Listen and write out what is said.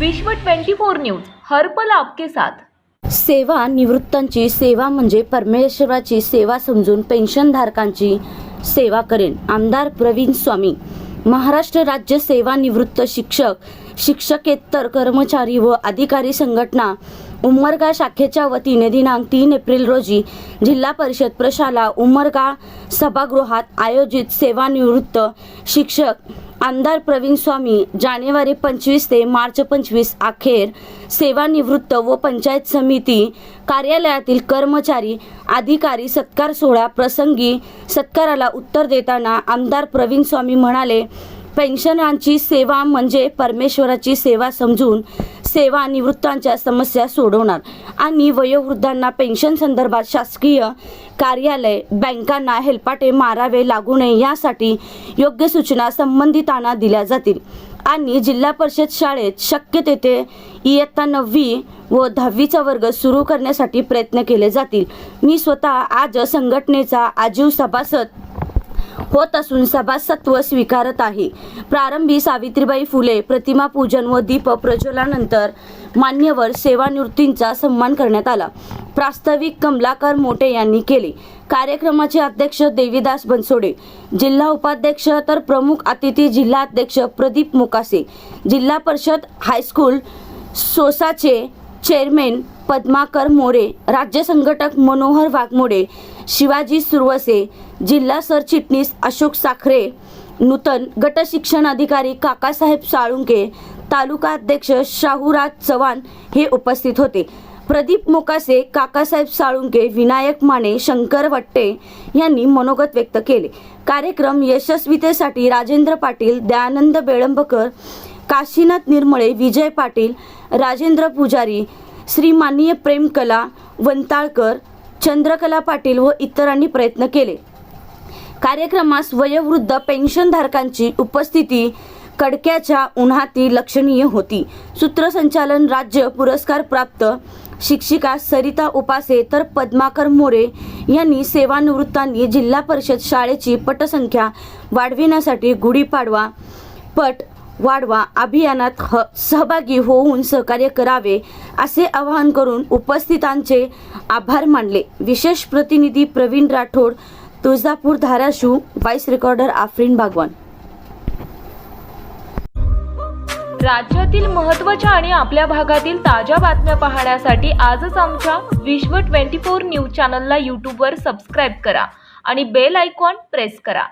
विश्व 24 न्यूज हर्पल आपके साथ. सेवा निवृत्तांची सेवा म्हणजे परमेश्वराची सेवा समजून पेन्शनधारकांची सेवा करेन आमदार प्रवीण स्वामी. महाराष्ट्र राज्य सेवानिवृत्त शिक्षक शिक्षकेतर कर्मचारी व अधिकारी संघटना उमरगा शाखेच्या वतीने दिनांक तीन एप्रिल रोजी जिल्हा परिषद प्रशाला उमरगा सभागृहात आयोजित सेवानिवृत्त शिक्षक आमदार प्रवीण स्वामी जानेवारी पंचवीस ते मार्च पंचवीस अखेर सेवानिवृत्त व पंचायत समिती कार्यालयातील कर्मचारी अधिकारी सत्कार सोहळा प्रसंगी सत्काराला उत्तर देताना आमदार प्रवीण स्वामी म्हणाले पेन्शनांची सेवा म्हणजे परमेश्वराची सेवा समजून सेवा निवृत्तांच्या समस्या सोडवणार. आणि वयोवृद्धांना पेन्शन संदर्भात शासकीय कार्यालय बँकांना हेलपाटे मारावे लागू नये यासाठी योग्य सूचना संबंधितांना दिल्या जातील. आणि जिल्हा परिषद शाळेत शक्य तेथे इयत्ता नववी व दहावीचा वर्ग सुरू करण्यासाठी प्रयत्न केले जातील. मी स्वतः आज संघटनेचा आजीव सभासद होत असून सभासत्व स्वीकारत आहे. प्रारंभी सावित्रीबाई फुले प्रतिमा पूजन व दीप प्रज्वलानंतर मान्यवर सेवानिवृत्तींचा सन्मान करण्यात आला. प्रास्ताविक कमलाकर मोटे यांनी केले. कार्यक्रमाचे अध्यक्ष देवीदास बनसोडे जिल्हा उपाध्यक्ष तर प्रमुख अतिथी जिल्हा अध्यक्ष प्रदीप मुकासे जिल्हा परिषद हायस्कूल सोसाचे चेअरमॅन पद्माकर मोरे राज्य संघटक मनोहर वाघमोडे शिवाजी सुरवसे जिल्हा सरचिटणीस अशोक साखरे नूतन गट शिक्षण अधिकारी काकासाहेब साळुंके तालुका अध्यक्ष शाहूराज चव्हाण हे उपस्थित होते. प्रदीप मोकासे काकासाहेब साळुंके विनायक माने शंकर वट्टे यांनी मनोगत व्यक्त केले. कार्यक्रम यशस्वीतेसाठी राजेंद्र पाटील दयानंद बेळंबकर काशीनाथ निर्मळे विजय पाटील राजेंद्र पुजारी श्रीमाननीय प्रेमकला वंताळकर चंद्रकला पाटील व इतरांनी प्रयत्न केले. कार्यक्रमास वयोवृद्ध पेन्शनधारकांची उपस्थिती कडक्याच्या उन्हाती लक्षणीय होती. सूत्रसंचालन राज्य पुरस्कार प्राप्त शिक्षिका सरिता उपासे तर पद्माकर मोरे यांनी सेवानिवृत्तांनी जिल्हा परिषद शाळेची पटसंख्या वाढविण्यासाठी गुढीपाडवा पट वाढवा अभियानात ह सहभागी होऊन सहकार्य करावे असे आवाहन करून उपस्थितांचे आभार मानले. विशेष प्रतिनिधी प्रवीण राठोड तुळजापूर धाराशिव व्हाईस रेकॉर्डर आफरीन भागवान राज्यातील महत्त्वाच्या आणि आपल्या भागातील ताज्या बातम्या पाहण्यासाठी आजच आमच्या विश्व 24 न्यूज चॅनलला यूट्यूबवर सबस्क्राईब करा आणि बेल आयकॉन प्रेस करा.